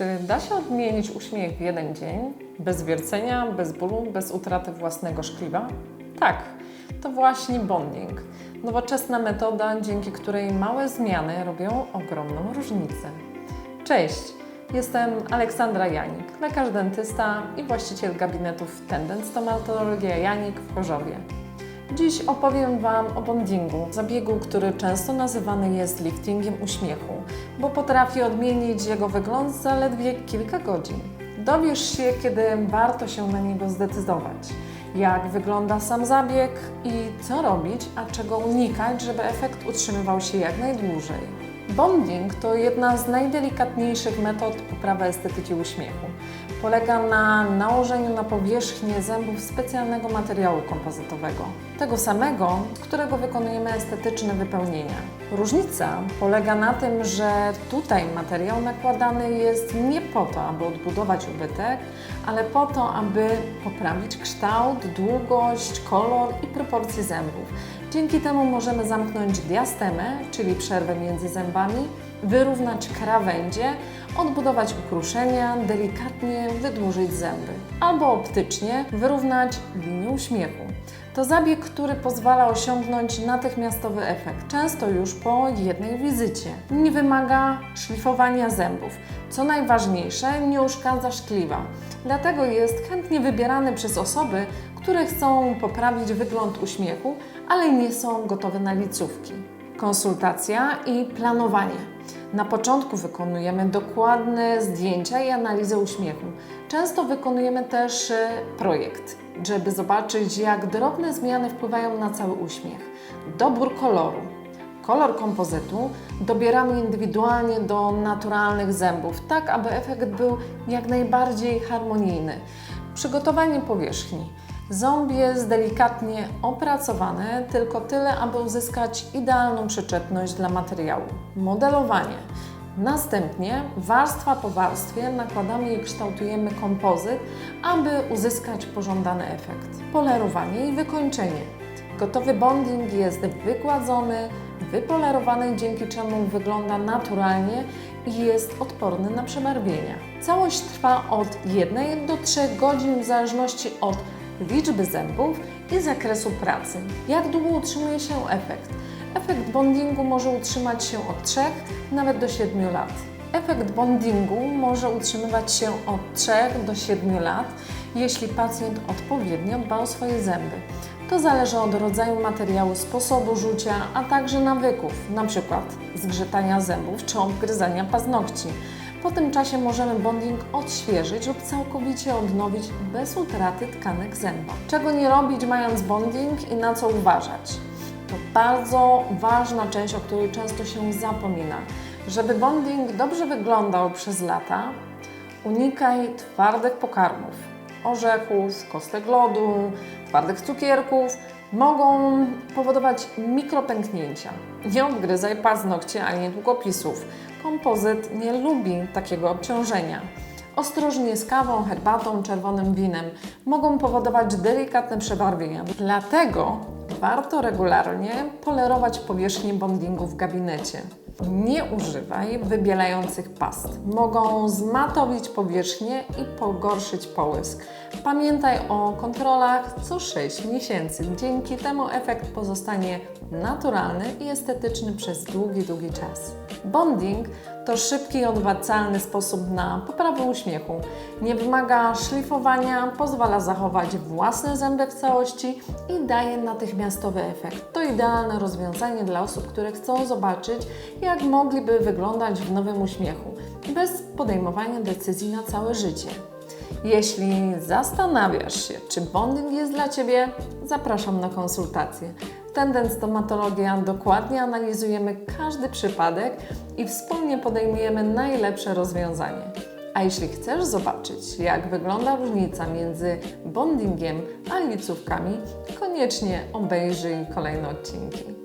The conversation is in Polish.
Czy da się odmienić uśmiech w jeden dzień? Bez wiercenia, bez bólu, bez utraty własnego szkliwa? Tak, to właśnie bonding. Nowoczesna metoda, dzięki której małe zmiany robią ogromną różnicę. Cześć, jestem Aleksandra Janik, lekarz dentysta i właściciel gabinetów Tendent Stomatologia Janik w Chorzowie. Dziś opowiem Wam o bondingu, zabiegu, który często nazywany jest liftingiem uśmiechu, bo potrafi odmienić jego wygląd zaledwie kilka godzin. Dowiesz się, kiedy warto się na niego zdecydować, jak wygląda sam zabieg i co robić, a czego unikać, żeby efekt utrzymywał się jak najdłużej. Bonding to jedna z najdelikatniejszych metod poprawy estetyki uśmiechu. Polega na nałożeniu na powierzchnię zębów specjalnego materiału kompozytowego, tego samego, z którego wykonujemy estetyczne wypełnienia. Różnica polega na tym, że tutaj materiał nakładany jest nie po to, aby odbudować ubytek, ale po to, aby poprawić kształt, długość, kolor i proporcje zębów. Dzięki temu możemy zamknąć diastemę, czyli przerwę między zębami, wyrównać krawędzie, odbudować ukruszenia, delikatnie wydłużyć zęby, albo optycznie wyrównać linię uśmiechu. To zabieg, który pozwala osiągnąć natychmiastowy efekt, często już po jednej wizycie. Nie wymaga szlifowania zębów. Co najważniejsze, nie uszkadza szkliwa. Dlatego jest chętnie wybierany przez osoby, które chcą poprawić wygląd uśmiechu, ale nie są gotowe na licówki. Konsultacja i planowanie. Na początku wykonujemy dokładne zdjęcia i analizę uśmiechu. Często wykonujemy też e, projekt, żeby zobaczyć, jak drobne zmiany wpływają na cały uśmiech. Dobór koloru. Kolor kompozytu dobieramy indywidualnie do naturalnych zębów, tak aby efekt był jak najbardziej harmonijny. Przygotowanie powierzchni. Ząb jest delikatnie opracowany, tylko tyle, aby uzyskać idealną przyczepność dla materiału. Modelowanie. Następnie warstwa po warstwie nakładamy i kształtujemy kompozyt, aby uzyskać pożądany efekt. Polerowanie i wykończenie. Gotowy bonding jest wygładzony, wypolerowany, dzięki czemu wygląda naturalnie i jest odporny na przebarwienia. Całość trwa od 1 do 3 godzin w zależności od liczby zębów i zakresu pracy. Jak długo utrzymuje się efekt? Efekt bondingu może utrzymać się od 3 nawet do 7 lat. Efekt bondingu może utrzymywać się od 3 do 7 lat, jeśli pacjent odpowiednio dba o swoje zęby. To zależy od rodzaju materiału, sposobu rzucia, a także nawyków, np. zgrzytania zębów czy odgryzania paznokci. Po tym czasie możemy bonding odświeżyć lub całkowicie odnowić bez utraty tkanek zęba. Czego nie robić mając bonding i na co uważać? To bardzo ważna część, o której często się zapomina. Żeby bonding dobrze wyglądał przez lata, unikaj twardych pokarmów, orzechów, kostek lodu, twardych cukierków. Mogą powodować mikropęknięcia. Nie odgryzaj paznokci ani długopisów. Kompozyt nie lubi takiego obciążenia. Ostrożnie z kawą, herbatą, czerwonym winem mogą powodować delikatne przebarwienia. Dlatego warto regularnie polerować powierzchnię bondingu w gabinecie. Nie używaj wybielających past. Mogą zmatowić powierzchnię i pogorszyć połysk. Pamiętaj o kontrolach co 6 miesięcy. Dzięki temu efekt pozostanie naturalny i estetyczny przez długi, długi czas. Bonding to szybki i odwracalny sposób na poprawę uśmiechu. Nie wymaga szlifowania, pozwala zachować własne zęby w całości i daje natychmiastowy efekt. To idealne rozwiązanie dla osób, które chcą zobaczyć, jak mogliby wyglądać w nowym uśmiechu, bez podejmowania decyzji na całe życie. Jeśli zastanawiasz się, czy bonding jest dla Ciebie, zapraszam na konsultację. W Tendent Stomatologia dokładnie analizujemy każdy przypadek i wspólnie podejmujemy najlepsze rozwiązanie. A jeśli chcesz zobaczyć, jak wygląda różnica między bondingiem a licówkami, koniecznie obejrzyj kolejne odcinki.